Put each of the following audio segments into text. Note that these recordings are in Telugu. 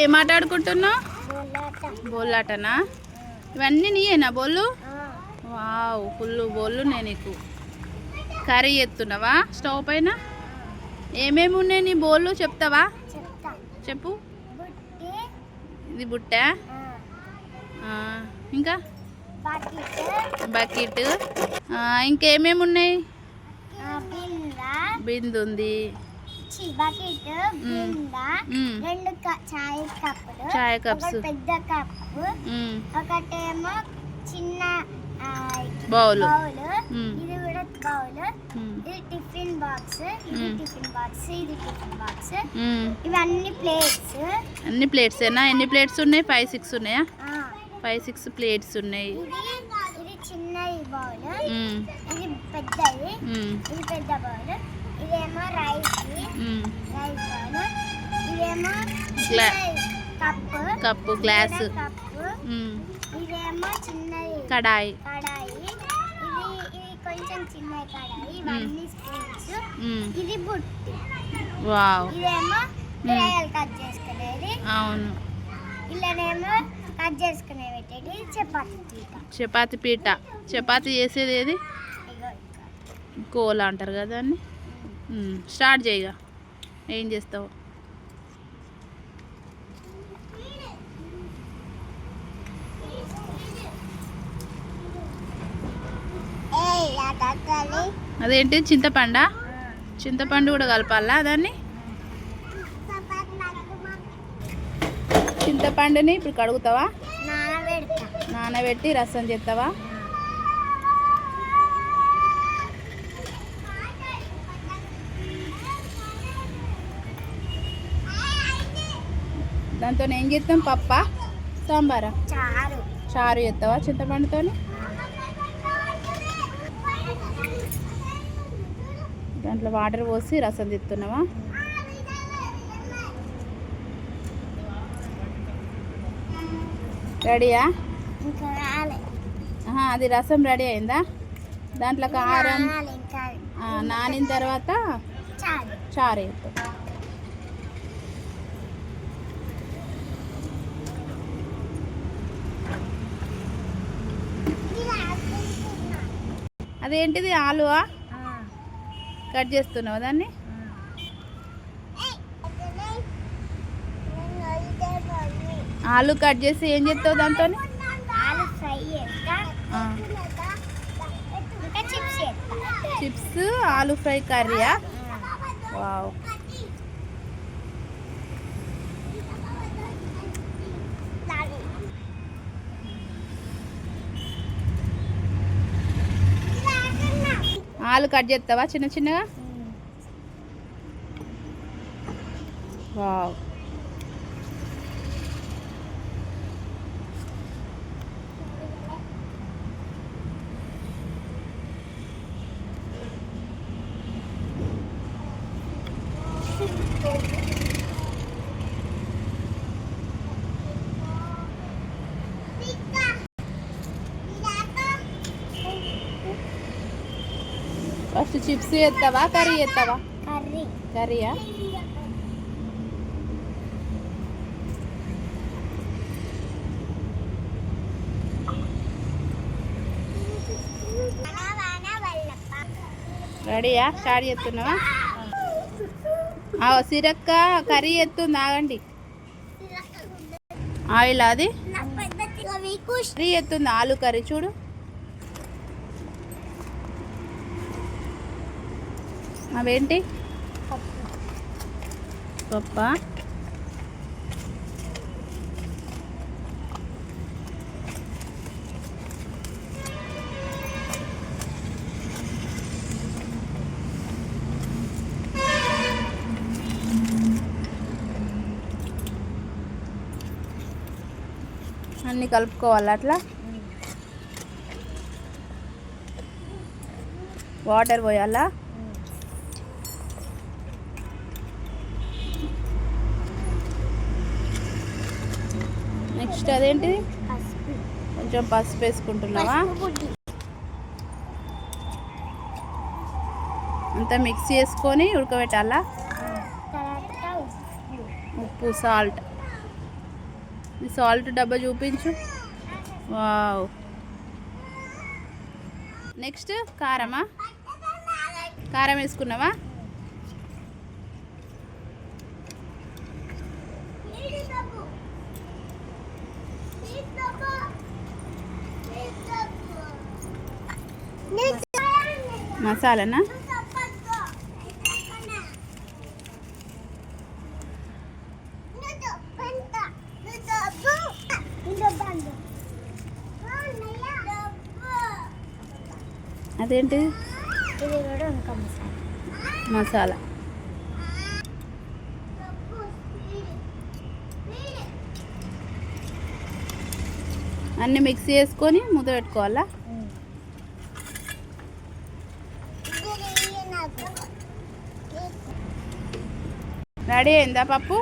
ఏం మాట్లాడుకుంటున్నావు? బోల్లాటనా? ఇవన్నీ నీయేనా బోళ్ళు? వావ్ ఫుల్ బోళ్ళు నేను నీకు. కర్రీ ఎత్తున్నావా స్టవ్ పైన? ఏమేమి ఉన్నాయి నీ బోళ్ళు? చెప్తావా? చెప్పు. ఇది బుట్ట? ఇంకా? బకెట్. ఇంకేమేమి ఉన్నాయి? బిందు. ఉంది బకెట్ బింద మ్మ్. రెండు చాయ్ కప్పులు చాయ్ కప్స్ పెద్ద కప్పు. ఒకటేమో చిన్న బౌల్. ఇది కూడా బౌల్. ఇది టిఫిన్ బాక్స్ ఇది. టిఫిన్ బాక్స్ ఇది టిఫిన్ బాక్స్. ఇవన్నీ ప్లేట్స్ అన్ని ప్లేట్స్ ఏనా ఎన్ని ప్లేట్స్ ఉన్నాయి ఫైవ్ సిక్స్ ఉన్నాయా ఫైవ్ సిక్స్ ప్లేట్స్ ఉన్నాయి ఇది చిన్న బౌల్. ఇది పెద్దది. ఇది పెద్ద బౌల్ ఇదేమో రైస్. ఇదేమో గ్లా- కప్పు. గ్లాస్. ఇదేమో చిన్నది. కడాయి. కడాయి. ఇది ఇది కొంచెం చిన్న కడాయి. ఇవన్నీ స్పూన్స్ మ్మ్. ఇది బుట్టి. వావ్. ఇదేమో కూరగాయలు కట్ చేసుకునేది. అవును. ఇలానేమో కట్ చేసుకునే పెట్టేది. చపాతీ పీట. చపాతి పీట. చపాతి చేసేది ఏది. కోల అంటారు కదా దాన్ని. మ్మ్. స్టార్ట్ చేయగా ఏం చేస్తావు? అదేంటి? చింతపండ? చింతపండు కూడా కలపాలా దాన్ని? చింతపండుని ఇప్పుడు కడుగుతావా? నానబెట్టి రసం చేస్తావా? దాంతో ఏం చేస్తాం పప్ప? సాంబారా? చారు. చారు చేస్తావా చింతపండుతోని? దాంట్లో వాటర్ పోసి రసం తిత్తున్నావా రెడీయా? అది రసం రెడీ అయిందా? దాంట్లో కారం? నానిన తర్వాత చారు. చారు వేస్తాం అదేంటిది? ఆలువా? కట్ చేస్తున్నావు దాన్ని? ఆలు కట్ చేసి ఏం చేస్తావు దాంతో చిప్స్ ఆలు ఫ్రై కర్రీయా? వావ్. ఆలు కట్ చేస్తావా చిన్న చిన్నగా? వావ్. చిప్స్ చేస్తావా కర్రీ చేస్తావా కర్రీ. కర్రీయా? రెడీయా? స్టార్ట్ చేస్తున్నావా? సిరక్క కర్రీ ఎత్తుంది ఆగండి. ఆయిల్ అది? కర్రీ ఎత్తుంది ఆలు కర్రీ చూడు. అవేంటి? పప్ప. అన్నీ కలుపుకోవాలి అట్లా? వాటర్ పోయాలా? నెక్స్ట్ అదేంటిది? కొంచెం పసుపు వేసుకుంటున్నావా? అంతా మిక్స్ చేసుకొని ఉడకబెట్టాలా? ఉప్పు. సాల్ట్. సాల్ట్ డబ్బా చూపించు. వావ్. నెక్స్ట్ కారమా? కారం వేసుకున్నావా? మసాలానా? అదేంటి? మసాలా. అన్నీ మిక్స్ చేసుకొని ముద్ద పెట్టుకోవాలా? రెడీ అయిందా పప్పు?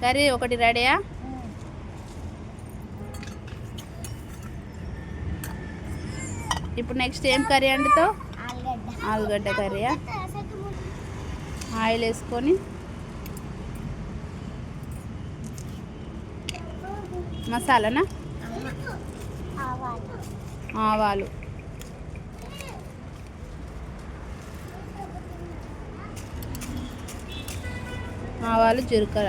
కర్రీ ఒకటి రెడీయా? ఇప్పుడు నెక్స్ట్ ఏం కర్రీ వండుతావు ఆలుగడ్డ. ఆలుగడ్డ కర్రీయా? ఆయిల్ వేసుకొని మసాలానా? ఆవాలు. ఆవాలు ఆవాలు జీలకర్ర.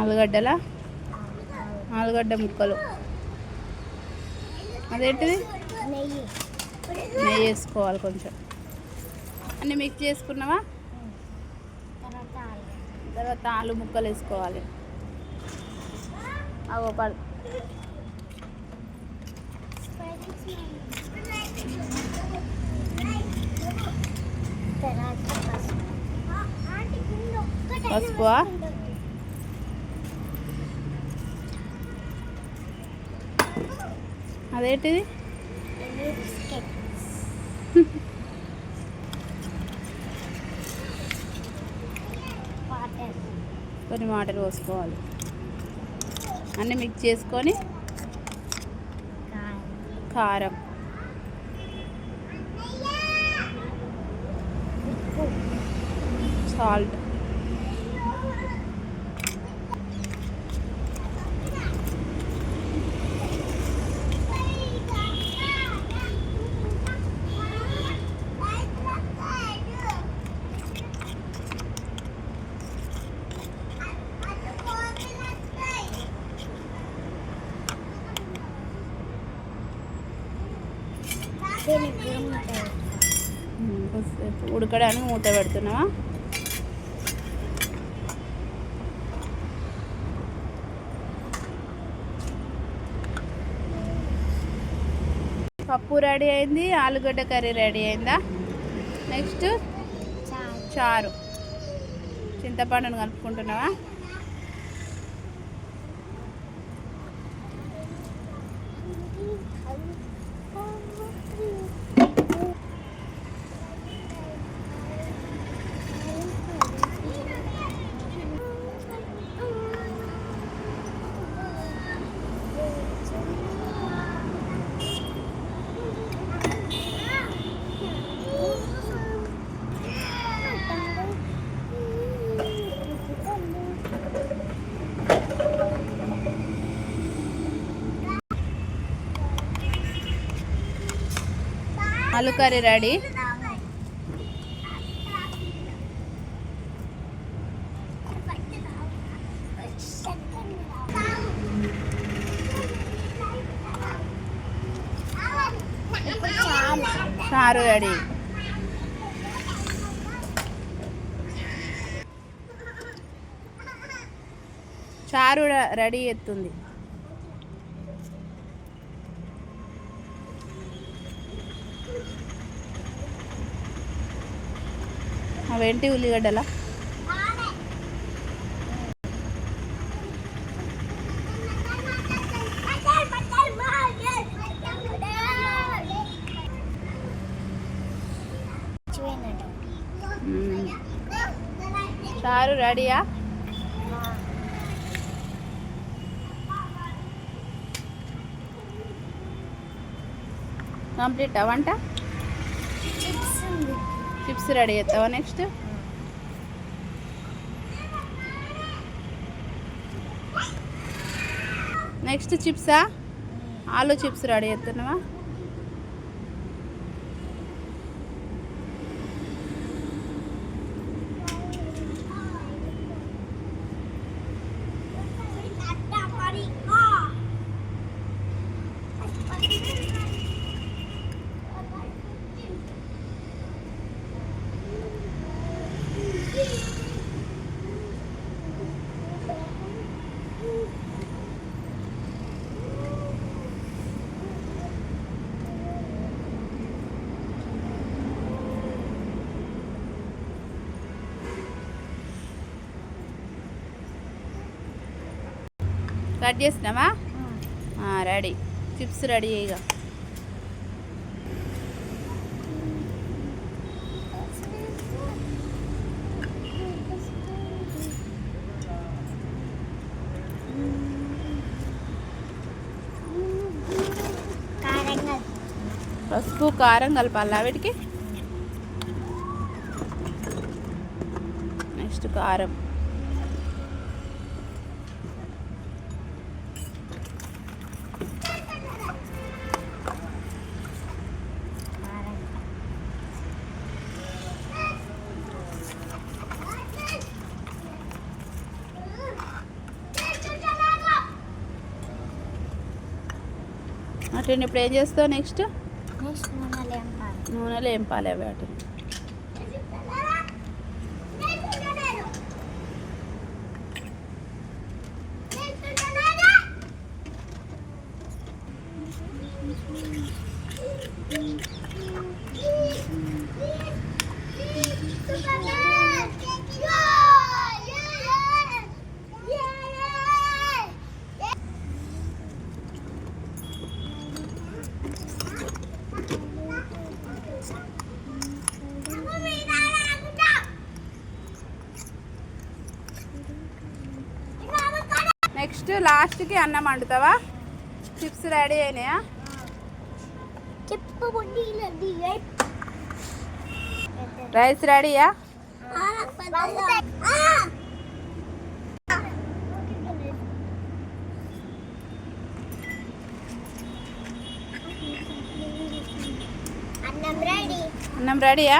ఆలుగడ్డల? ఆలుగడ్డ ముక్కలు. అదేంటిది? నెయ్యి. నెయ్యి వేసుకోవాలి కొంచెం. అన్ని మిక్స్ చేసుకున్నావా? తర్వాత ఆలు. ముక్కలు వేసుకోవాలి. అవో పడు పసుపు. అదేంటిది? కొన్ని వాటర్ పోసుకోవాలి. అన్నీ మిక్స్ చేసుకొని కారం. సాల్ట్. ఉడకడానికి మూత పెడుతున్నావా? పప్పు రెడీ అయింది ఆలుగడ్డ కర్రీ రెడీ అయిందా? నెక్స్ట్ చారు. చింతపండును కలుపుకుంటున్నావా? ఆలు కర్రీ రెడీ చారు రెడీ చారు రెడీ ఎత్తుంది. అవేంటి ఉల్లిగడ్డలా? సారు రెడీయా? కంప్లీట్ అవంట చిప్స్ రెడీ చేస్తావా నెక్స్ట్? నెక్స్ట్ చిప్సా? ఆలు చిప్స్ రెడీ చేస్తున్నావా? కట్ చేసినావా రెడీ చిప్స్ రెడీ ఇక కారంగా పసుపు కారం కలపాలా వీటికి నెక్స్ట్ కారం అటు ఇప్పుడు ఏం చేస్తావు నెక్స్ట్ నెక్స్ట్ నూనెలు ఏం కాదు నూనెలో ఏం పాలే వాటిని లాస్ట్కి అన్నం వండుతావా? చిప్స్ రెడీ అయినాయా? రైస్ రెడీయా? అన్నం రెడీ. అన్నం రెడీయా?